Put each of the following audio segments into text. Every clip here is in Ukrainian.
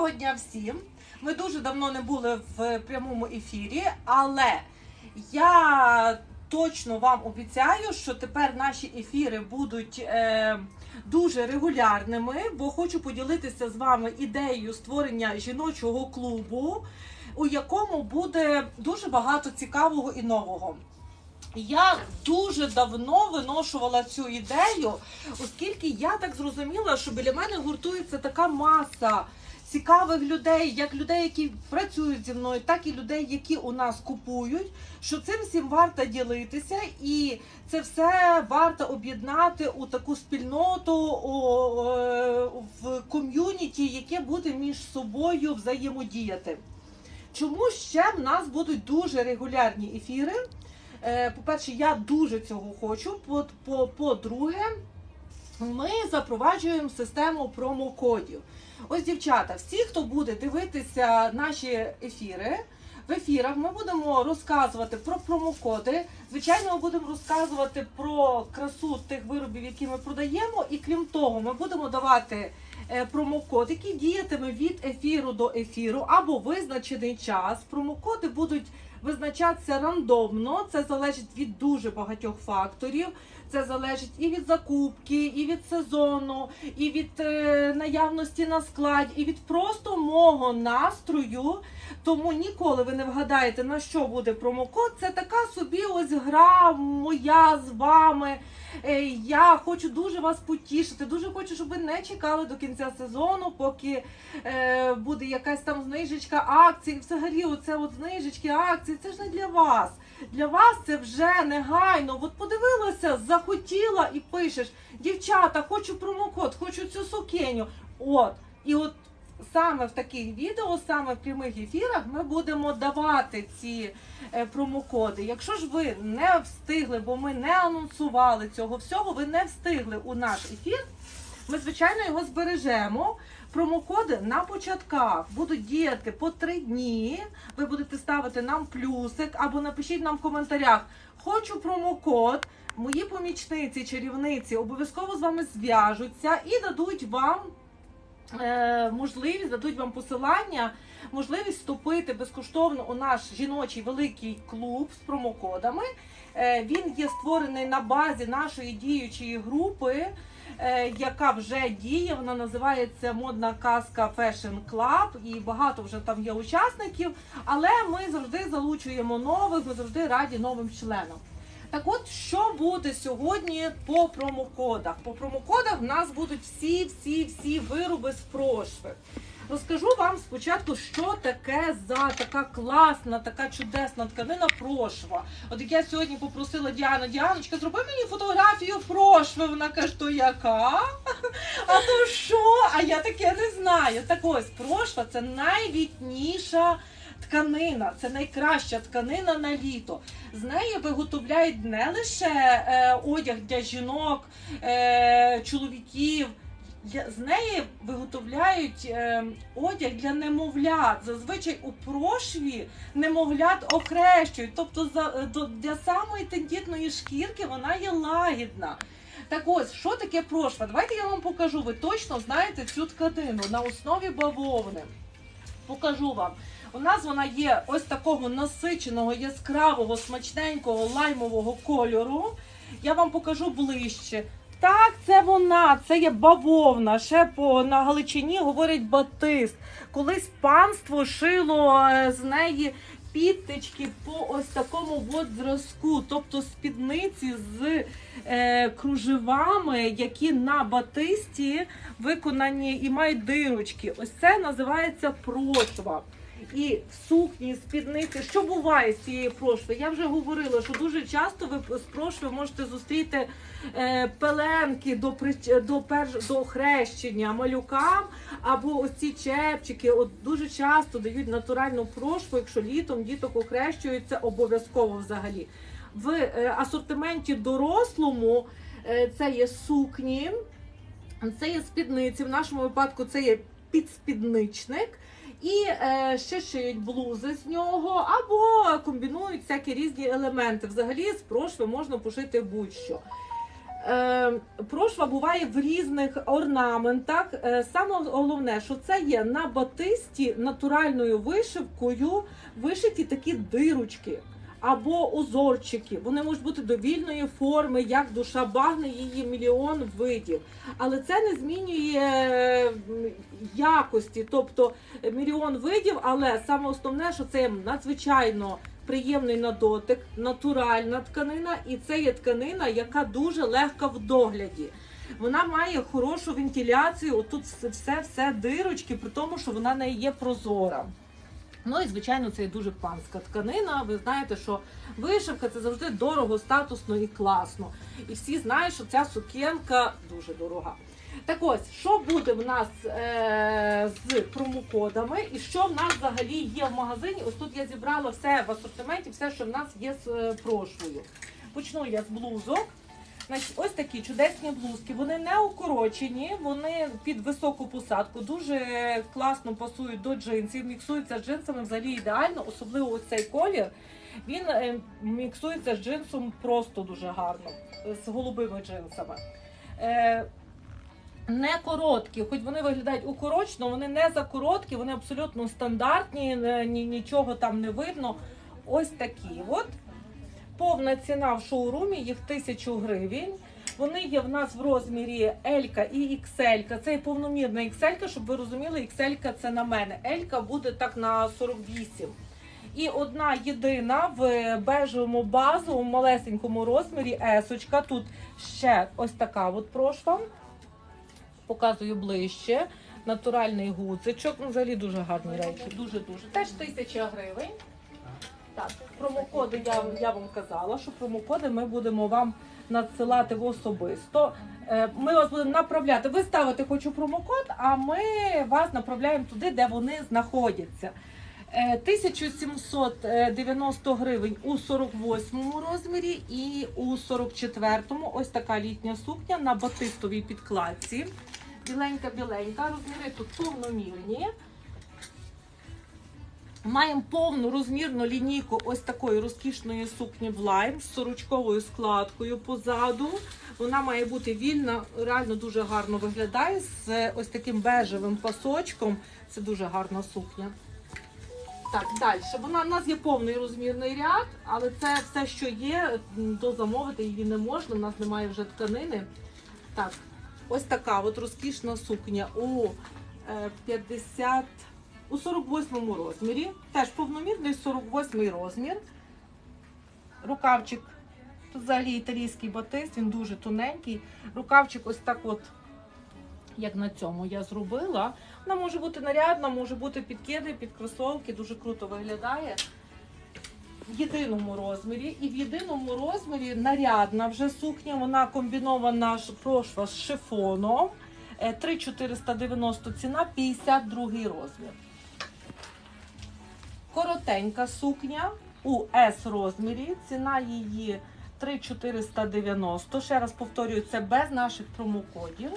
Доброго дня всім! Ми дуже давно не були в прямому ефірі, але я точно вам обіцяю, що тепер наші ефіри будуть е, дуже регулярними, бо хочу поділитися з вами ідеєю створення жіночого клубу, у якому буде дуже багато цікавого і нового. Я дуже давно виношувала цю ідею, оскільки я так зрозуміла, що біля мене гуртується така маса цікавих людей, як людей, які працюють зі мною, так і людей, які у нас купують. Що цим всім варто ділитися, і це все варто об'єднати у таку спільноту в ком'юніті, яке буде між собою взаємодіяти. Чому ще в нас будуть дуже регулярні ефіри? Е, По-перше, я дуже цього хочу. По- по- По-друге, ми запроваджуємо систему промокодів. Ось, дівчата, всі, хто буде дивитися наші ефіри. В ефірах ми будемо розказувати про промокоди. Звичайно, ми будемо розказувати про красу тих виробів, які ми продаємо. І крім того, ми будемо давати е, промокод, який діятиме від ефіру до ефіру або визначений час. Промокоди будуть визначатися рандомно. Це залежить від дуже багатьох факторів. Це залежить і від закупки, і від сезону, і від е, наявності на складі, і від просто мого настрою. Тому ніколи ви не вгадаєте, на що буде промокод. Це така собі ось гра моя з вами. Е, Я хочу дуже вас потішити. Дуже хочу, щоб ви не чекали до кінця сезону, поки е, буде якась там знижечка акцій. Взагалі, оце от знижечки, акції. Це ж не для вас. Для вас це вже негайно. От подивилася, захотіла і пишеш: дівчата, хочу промокод, хочу цю сукеню. От. І от саме в таких відео, саме в прямих ефірах, ми будемо давати ці е, промокоди. Якщо ж ви не встигли, бо ми не анонсували цього всього, ви не встигли у наш ефір. Ми, звичайно, його збережемо. Промокоди на початках будуть діяти по три дні. Ви будете ставити нам плюсик або напишіть нам в коментарях. Хочу промокод. Мої помічниці, чарівниці обов'язково з вами зв'яжуться і дадуть вам е, можливість, дадуть вам посилання, можливість вступити безкоштовно у наш жіночий великий клуб з промокодами. Е, він є створений на базі нашої діючої групи, яка вже діє. Вона називається Модна казка Fashion Club, і багато вже там є учасників. Але ми завжди залучуємо нових, ми завжди раді новим членам. Так от, що буде сьогодні по промокодах? По промокодах в нас будуть всі, всі, всі вироби з прошви. Розкажу вам спочатку, що таке за така класна, така чудесна тканина прошва. От як я сьогодні попросила Діану, Діаночка, зроби мені фотографію прошви. Вона каже, то яка? А то що? А я таке не знаю. Так ось прошва це найвітніша тканина, це найкраща тканина на літо. З неї виготовляють не лише е, одяг для жінок, е, чоловіків. Для- З неї виготовляють е, одяг для немовлят. Зазвичай у прошві немовлят охрещують. Тобто за, е, до, для самої тендітної шкірки вона є лагідна. Так ось, що таке прошва? Давайте я вам покажу. Ви точно знаєте цю тканину на основі бавовни. Покажу вам. У нас вона є ось такого насиченого, яскравого, смачненького лаймового кольору. Я вам покажу ближче. Так, це вона, це є бавовна. Ще по на Галичині говорять батист. Колись панство шило е, з неї підтички по ось такому от зразку, тобто спідниці з е, кружевами, які на батисті виконані і мають дирочки. Ось це називається прошва. І сукні, спідниці, що буває з цієї прошви? Я вже говорила, що дуже часто ви з прошви можете зустріти е, пеленки до до перш до хрещення малюкам, або ось ці чепчики. От дуже часто дають натуральну прошву, якщо літом діток охрещують, це обов'язково взагалі. В е, асортименті дорослому е, це є сукні, це є спідниці. В нашому випадку це є підспідничник. І е, ще шиють блузи з нього, або комбінують всякі різні елементи. Взагалі з прошви можна пошити будь-що. Е, прошва буває в різних орнаментах. Е, саме головне, що це є на батисті натуральною вишивкою вишиті такі дирочки або узорчики. Вони можуть бути довільної форми, як душа багне, її мільйон видів. Але це не змінює якості, тобто е, мільйон видів, але саме основне, що це надзвичайно приємний на дотик, натуральна тканина, і це є тканина, яка дуже легка в догляді. Вона має хорошу вентиляцію. Все, все, все дирочки, при тому, що вона не є прозора. Ну і звичайно, це дуже панська тканина. Ви знаєте, що вишивка це завжди дорого, статусно і класно. І всі знають, що ця сукенка дуже дорога. Так ось, що буде в нас е- з промокодами, і що в нас взагалі є в магазині? Ось тут я зібрала все в асортименті, все, що в нас є з е, прошвою. Почну я з блузок. Значить, ось такі чудесні блузки. Вони не укорочені, вони під високу посадку, дуже класно пасують до джинсів, міксуються з джинсами взагалі ідеально, особливо ось цей колір. Він е, міксується з джинсом просто дуже гарно, з голубими джинсами. Е, не короткі, хоч вони виглядають укорочено, вони не за короткі, вони абсолютно стандартні, нічого там не видно. Ось такі от. Повна ціна в шоурумі їх 1000 гривень. Вони є в нас в розмірі L і XL. Це повномірна XL, щоб ви розуміли, XL це на мене. L буде так на 48. І одна єдина в бежевому базовому малесенькому розмірі есочка. Тут ще ось така от прошва. Показую ближче. Натуральний гудзичок. Ну, взагалі дуже гарні речі. Дуже-дуже. Теж 1000 гривень. Промокоди я, я вам казала, що промокоди ми будемо вам надсилати в особисто. Е, Ми вас будемо направляти. Ви ставите хочу промокод, а ми вас направляємо туди, де вони знаходяться. Е, 1790 гривень у 48 розмірі і у 44-му ось така літня сукня на батистовій підкладці. Біленька-біленька, розміри тут повномірні. Маємо повну розмірну лінійку ось такої розкішної сукні в лайм з сорочковою складкою позаду. Вона має бути вільна, реально дуже гарно виглядає з ось таким бежевим пасочком. Це дуже гарна сукня. Так, далі. Вона у нас є повний розмірний ряд, але це все, що є, м, дозамовити її не можна. У нас немає вже тканини. Так, ось така от розкішна сукня у е, 50 у 48 розмірі. Теж повномірний 48 розмір. Рукавчик. Тут взагалі італійський батист, він дуже тоненький. Рукавчик ось так от, як на цьому я зробила. Вона може бути нарядна, може бути під кеди, під кросовки, дуже круто виглядає. В єдиному розмірі. І в єдиному розмірі нарядна вже сукня, вона комбінована прошва з шифоном. Е, 3,490 ціна, 52 розмір. Коротенька сукня у S розмірі. Ціна її 3,490. Ще раз повторюю, це без наших промокодів.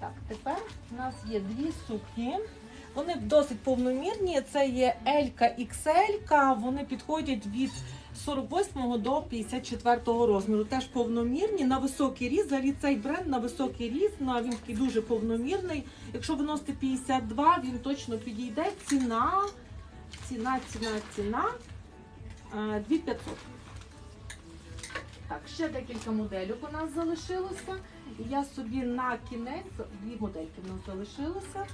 Так, тепер у нас є дві сукні. Вони досить повномірні. Це є L, XL, вони підходять від 48 до 54 розміру. Теж повномірні на високий ріст. Взагалі цей бренд на високий ріст, на він такий дуже повномірний. Якщо ви носите 52, він точно підійде. Ціна, ціна, ціна, ціна е, 2500. Так, ще декілька моделів у нас залишилося. Я собі на кінець дві модельки в нас залишилося.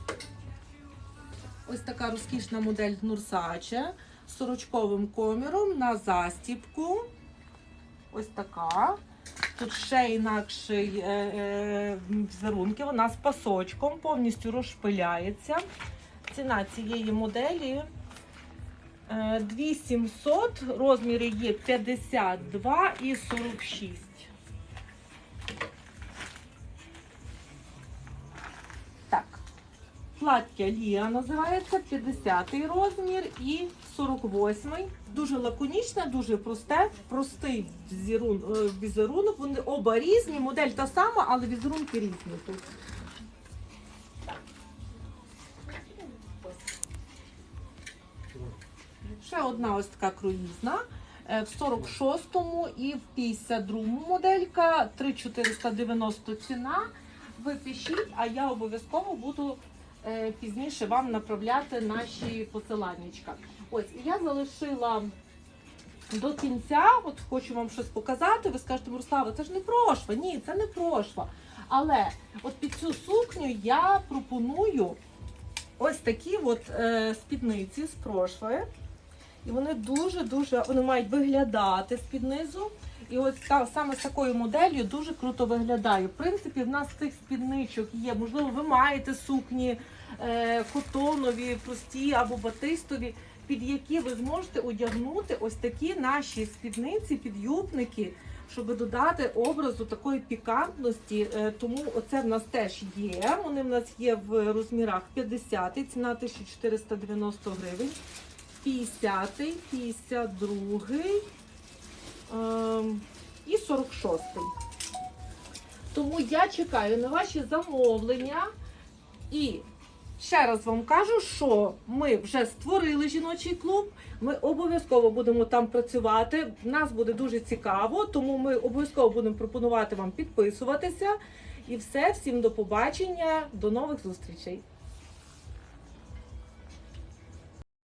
Ось така розкішна модель Нурсаче з сорочковим коміром на застіпку. Ось така. Тут ще інакший е, е, візерунки. Вона з пасочком, повністю розшпиляється. Ціна цієї моделі е, 2700, розміри є 52 і 46. Плаття Лія називається 50 розмір і 48. Дуже лаконічне, дуже просте, простий е, візерунок. Вони оба різні, модель та сама, але візерунки різні тут. Ще одна ось така круїзна. е, в 46-му і в 52-му моделька 3490 ціна. Ви пишіть, а я обов'язково буду пізніше вам направляти наші посиланнячка. Ось, і я залишила до кінця, от хочу вам щось показати. Ви скажете, Мирослава, це ж не прошва. Ні, це не прошва. Але от під цю сукню я пропоную ось такі от е, спідниці з прошви. І вони дуже-дуже вони мають виглядати з-під. І та, саме з такою моделлю дуже круто виглядає. В принципі, в нас цих спідничок є. Можливо, ви маєте сукні е, котонові, прості або батистові, під які ви зможете одягнути ось такі наші спідниці, підюбники, щоб додати образу такої пікантності. Е, тому оце в нас теж є. Вони в нас є в розмірах 50, ціна 1490 гривень. 50, 52 ем, і 46. Тому я чекаю на ваші замовлення. І ще раз вам кажу, що ми вже створили жіночий клуб. Ми обов'язково будемо там працювати. Нас буде дуже цікаво, тому ми обов'язково будемо пропонувати вам підписуватися. І все, всім до побачення, до нових зустрічей.